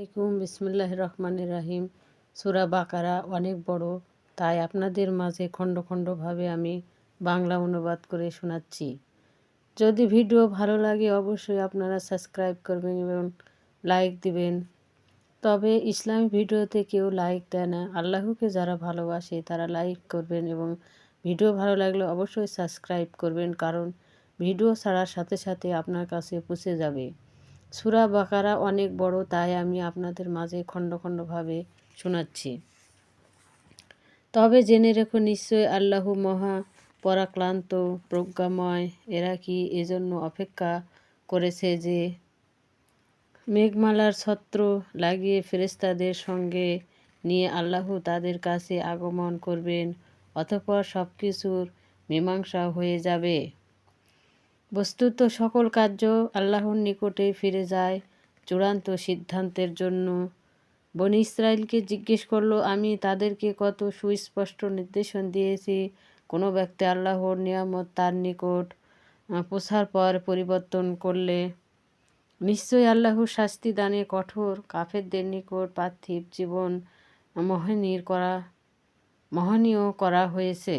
আলাইকুম বিসমুল্লাহ রহমান রাহিম। সুরা বাকারা অনেক বড়, তাই আপনাদের মাঝে খণ্ড খণ্ডভাবে আমি বাংলা অনুবাদ করে শোনাচ্ছি। যদি ভিডিও ভালো লাগে, অবশ্যই আপনারা সাবস্ক্রাইব করবেন এবং লাইক দিবেন। তবে ইসলামী ভিডিওতে কেউ লাইক দেয় না। আল্লাহকে যারা ভালোবাসে, তারা লাইক করবেন এবং ভিডিও ভালো লাগলে অবশ্যই সাবস্ক্রাইব করবেন, কারণ ভিডিও ছাড়ার সাথে সাথে আপনার কাছে পৌঁছে যাবে। সুরা বাকারা অনেক বড়, তাই আমি আপনাদের মাঝে খণ্ড খণ্ডভাবে শোনাচ্ছি। তবে জেনে রেখো নিশ্চয় আল্লাহ মহা পরাক্লান্ত, প্রজ্ঞাময়, এরা কি এজন্য অপেক্ষা করেছে যে মেঘমালার ছত্র লাগিয়ে ফেরেস্তাদের সঙ্গে নিয়ে আল্লাহ তাদের কাছে আগমন করবেন, অতপর সব কিছুর মীমাংসা হয়ে যাবে। বস্তুত সকল কার্য আল্লাহর নিকটে ফিরে যায় চূড়ান্ত সিদ্ধান্তের জন্য। বনি ইসরায়েলকে জিজ্ঞেস করল, আমি তাদেরকে কত সুস্পষ্ট নির্দেশন দিয়েছি? কোনো ব্যক্তি আল্লাহর নিয়ামত তার নিকট পোষার পর পরিবর্তন করলে? নিশ্চয়ই আল্লাহর শাস্তি দানে কঠোর কাফেরদের নিকট পার্থিব জীবন মহনীয় করা মহনীয় করা হয়েছে।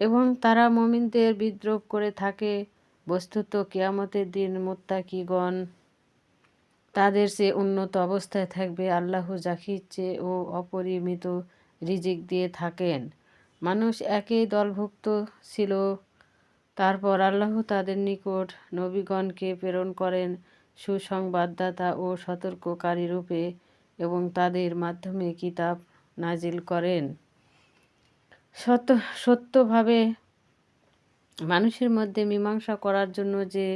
এবং তারা মমিনদের বিদ্রোহ করে থাকে। বস্তুত কেয়ামতের দিন মোত্তাকিগণ তাদের সে উন্নত অবস্থায় থাকবে। আল্লাহ জাকির ও অপরিমিত রিজিক দিয়ে থাকেন। মানুষ একই দলভুক্ত ছিল। তারপর আল্লাহ তাদের নিকট নবীগণকে প্রেরণ করেন সুসংবাদদাতা ও সতর্ককারী রূপে এবং তাদের মাধ্যমে কিতাব নাজিল করেন। সত্য, সত্যভাবে মানুষের মধ্যে মীমাংসা করার জন্য যে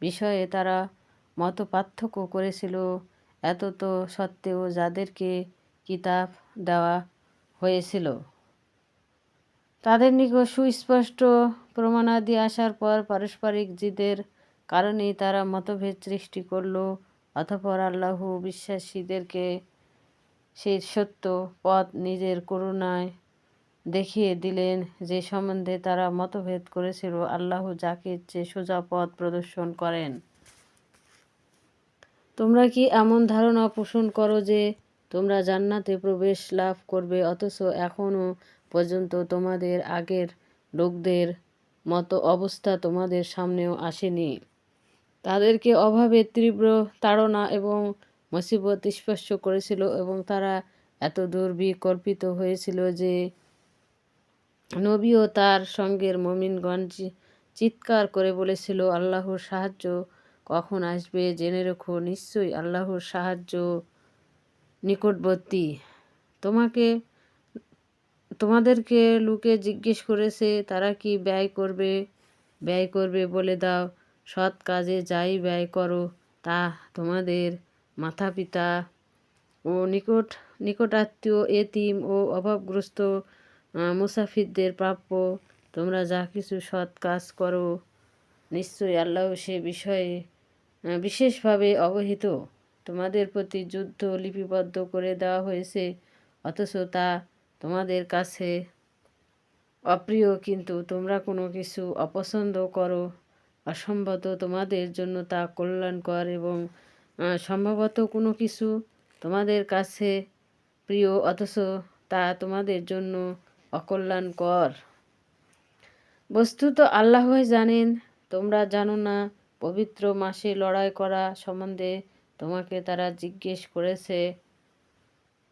বিষয়ে তারা মত পার্থক্য করেছিল, এত তো সত্ত্বেও যাদেরকে কিতাব দেওয়া হয়েছিল। তাদের নিকট সুস্পষ্ট প্রমাণাদি আসার পর পারস্পরিক জিদের কারণেই তারা মতভেদ সৃষ্টি করল অথপর আল্লাহ বিশ্বাসীদেরকে সেই সত্য পথ নিজের করুণায় দেখিয়ে দিলেন যে সম্বন্ধে তারা মতভেদ করেছিল। আল্লাহ যাকে যে সোজা পথ প্রদর্শন করেন। তোমরা কি এমন ধারণা পোষণ করো যে তোমরা জান্নাতে প্রবেশ লাভ করবে, অথচ এখনও পর্যন্ত তোমাদের আগের লোকদের মতো অবস্থা তোমাদের সামনেও আসেনি? তাদেরকে অভাবে তীব্র তাড়না এবং মুসিবত স্পর্শ করেছিল এবং তারা এত দুর্বিকল্পিত হয়েছিল যে নবী ও তার সঙ্গের মমিনগণ চিৎকার করে বলেছিল, আল্লাহর সাহায্য কখন আসবে জেনে রেখো, নিশ্চয়ই আল্লাহর সাহায্য নিকটবর্তী। তোমাকে, তোমাদেরকে লোকে জিজ্ঞেস করেছে, তারা কি ব্যয় করবে? ব্যয় করবে বলে দাও, সৎ কাজে যাই ব্যয় করো, তা তোমাদের মাথা পিতা ও নিকট, নিকটাত্মীয়, এতিম ও অভাবগ্রস্ত মুসাফিরদের প্রাপ্য। তোমরা যা কিছু সৎ কাজ করো, নিশ্চয়ই আল্লাহ সে বিষয়ে বিশেষভাবে অবহিত। তোমাদের প্রতি যুদ্ধ লিপিবদ্ধ করে দেওয়া হয়েছে, অথচ তা তোমাদের কাছে অপ্রিয়, কিন্তু তোমরা কোনো কিছু অপছন্দ করো। অসম্ভবত তোমাদের জন্য তা কল্যাণকর এবং সম্ভবত কোনো কিছু তোমাদের কাছে প্রিয়, অথচ তা তোমাদের জন্য অকল্যাণকর। বস্তুত আল্লাহ জানেন, তোমরা জানো না, পবিত্র মাসে লড়াই করা সম্বন্ধে তোমাকে তারা জিজ্ঞেস করেছে।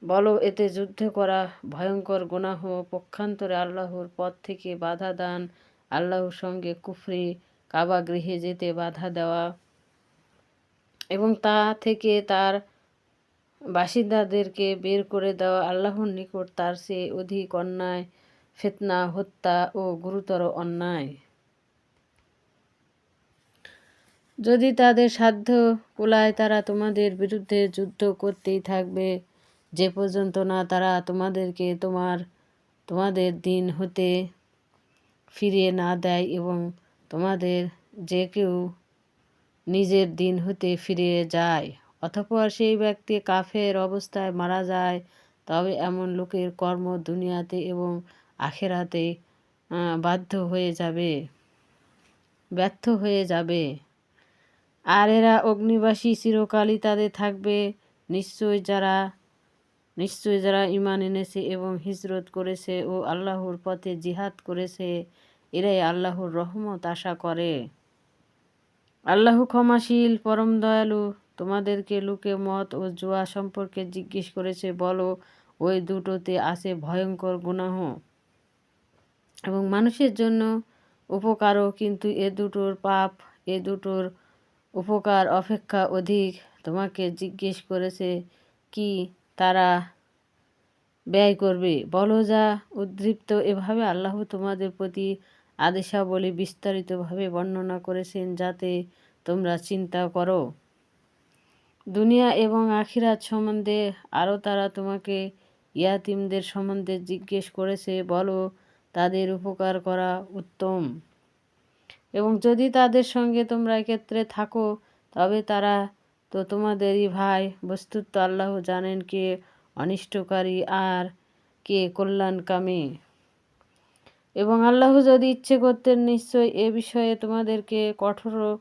বলো, এতে যুদ্ধ করা ভয়ঙ্কর গুনাহ পক্ষান্তরে আল্লাহর পথ থেকে বাধা দান, আল্লাহর সঙ্গে কুফরি, কাবা গৃহে যেতে বাধা দেওয়া। এবং তা থেকে তার বাসিন্দাদেরকে বের করে দেওয়া আল্লাহর নিকট তার সে অধিক অন্যায়, ফেতনা, হত্যা ও গুরুতর অন্যায়। যদি তাদের সাধ্য কুলায় তারা তোমাদের বিরুদ্ধে যুদ্ধ করতেই থাকবে, যে পর্যন্ত না তারা তোমাদেরকে তোমার, তোমাদের দিন হতে ফিরিয়ে না দেয় এবং তোমাদের যে কেউ নিজের দিন হতে ফিরে যায়। অতঃপর সেই ব্যক্তি কাফের অবস্থায় মারা যায়, তবে এমন লোকের কর্ম দুনিয়াতে এবং আখেরাতে বাধ্য হয়ে যাবে, ব্যর্থ হয়ে যাবে। আর এরা অগ্নিবাসী চিরকালই তাদের থাকবে। নিশ্চয় যারা নিশ্চয় যারা ইমান এনেছে এবং হিজরত করেছে ও আল্লাহর পথে জিহাদ করেছে, এরাই আল্লাহর রহমত আশা করে। আল্লাহ ক্ষমাশীল, পরম দয়ালু তোমাদেরকে লোকে মত ও জুয়া সম্পর্কে জিজ্ঞেস করেছে, বলো, ওই দুটোতে আছে ভয়ঙ্কর গুনাহ। এবং মানুষের জন্য উপকারও, কিন্তু এ দুটোর পাপ, এ দুটোর উপকার অপেক্ষা অধিক। তোমাকে জিজ্ঞেস করেছে, কি তারা ব্যয় করবে? বলো যা, উদ্দীপ্ত। এভাবে আল্লাহ তোমাদের প্রতি আদেশাবলী বিস্তারিতভাবে বর্ণনা করেছেন, যাতে তোমরা চিন্তা করো। দুনিয়া এবং আখিরাত সম্বন্ধে আরও তারা তোমাকে ইয়াতিমদের সম্বন্ধে জিজ্ঞেস করেছে, বলো, তাদের উপকার করা উত্তম। এবং যদি তাদের সঙ্গে তোমরা এক্ষেত্রে থাকো, তবে তারা তো তোমাদেরই ভাই। বস্তুত আল্লাহ জানেন কে অনিষ্টকারী আর কে কল্যাণকামী। এবং আল্লাহ যদি ইচ্ছে করতেন নিশ্চয় এ বিষয়ে তোমাদেরকে কঠোর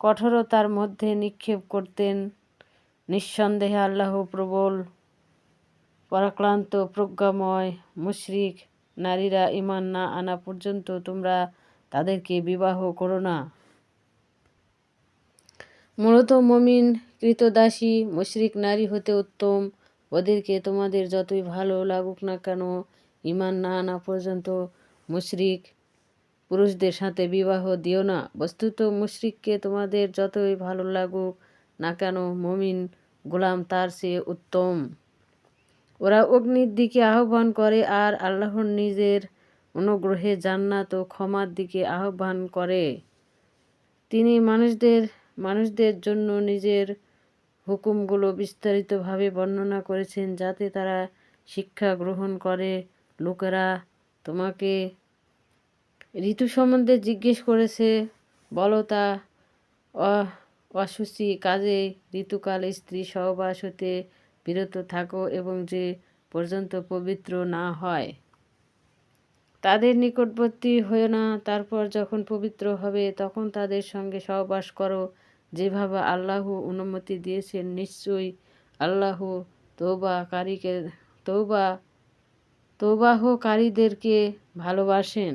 কঠোরতার মধ্যে নিক্ষেপ করতেন। নিঃসন্দেহে আল্লাহ প্রবল, পরাক্রান্ত, প্রজ্ঞাময়, মুশরিক, নারীরা ইমান না আনা পর্যন্ত তোমরা তাদেরকে বিবাহ করো না। মূলত মমিন, কৃতদাসী, মুশরিক নারী হতে উত্তম। ওদেরকে তোমাদের যতই ভালো লাগুক না কেন ইমান না আনা পর্যন্ত মুশরিক পুরুষদের সাথে বিবাহ দিও না। বস্তুত মুশরিককে তোমাদের যতই ভালো লাগুক না কেন, মমিন গোলাম তার চেয়ে উত্তম। ওরা অগ্নির দিকে আহ্বান করে আর আল্লাহর নিজের অনুগ্রহে জান্নাত ও ক্ষমার দিকে আহ্বান করে। তিনি মানুষদের মানুষদের জন্য নিজের হুকুমগুলো বিস্তারিতভাবে বর্ণনা করেছেন যাতে তারা শিক্ষা গ্রহণ করে। লোকেরা তোমাকে ঋতু সম্বন্ধে জিজ্ঞেস করেছে, বলো তা অসুচি কাজে ঋতুকাল, স্ত্রী সহবাস হতে বিরত থাকো এবং যে পর্যন্ত পবিত্র না হয়, তাদের নিকটবর্তী হয়ে না। তারপর যখন পবিত্র হবে, তখন তাদের সঙ্গে সহবাস করো। যেভাবে আল্লাহ অনুমতি দিয়েছেন, নিশ্চয়ই আল্লাহ তৌবাকারীকে তৌবা তৌবাহকারীদেরকে ভালোবাসেন।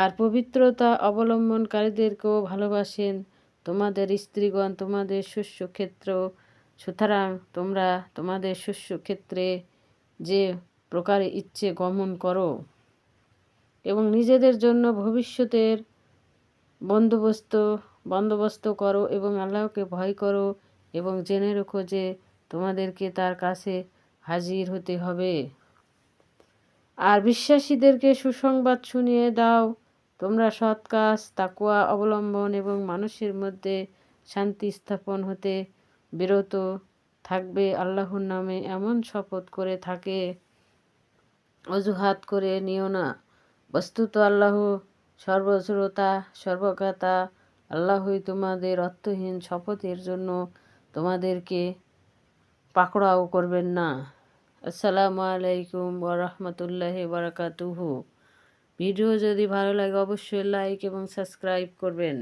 আর পবিত্রতা অবলম্বনকারীদেরকেও ভালোবাসেন। তোমাদের স্ত্রীগণ, তোমাদের শস্যক্ষেত্র। সুতরাং তোমরা তোমাদের শস্যক্ষেত্রে যে প্রকারে ইচ্ছে গমন করো এবং নিজেদের জন্য ভবিষ্যতের বন্দোবস্ত বন্দোবস্ত করো এবং আল্লাহকে ভয় করো এবং জেনে রেখো যে তোমাদেরকে তার কাছে হাজির হতে হবে। আর বিশ্বাসীদেরকে সুসংবাদ শুনিয়ে দাও তোমরা সৎ কাজ, তাকুয়া অবলম্বন এবং মানুষের মধ্যে শান্তি স্থাপন হতে বিরত থাকবে আল্লাহর নামে। এমন শপথ করে থাকে, অজুহাত করে নিও না। বস্তুত আল্লাহ সর্বশ্রোতা, সর্বজ্ঞাতা। আল্লাহই তোমাদের অর্থহীন শপথের জন্য তোমাদেরকে পাকড়াও করবেন না। আসসালামু আলাইকুম ওরহমতুল্লাহ বারাকাতুহু। ভিডিও যদি ভালো লাগে অবশ্যই লাইক এবং সাবস্ক্রাইব করবেন।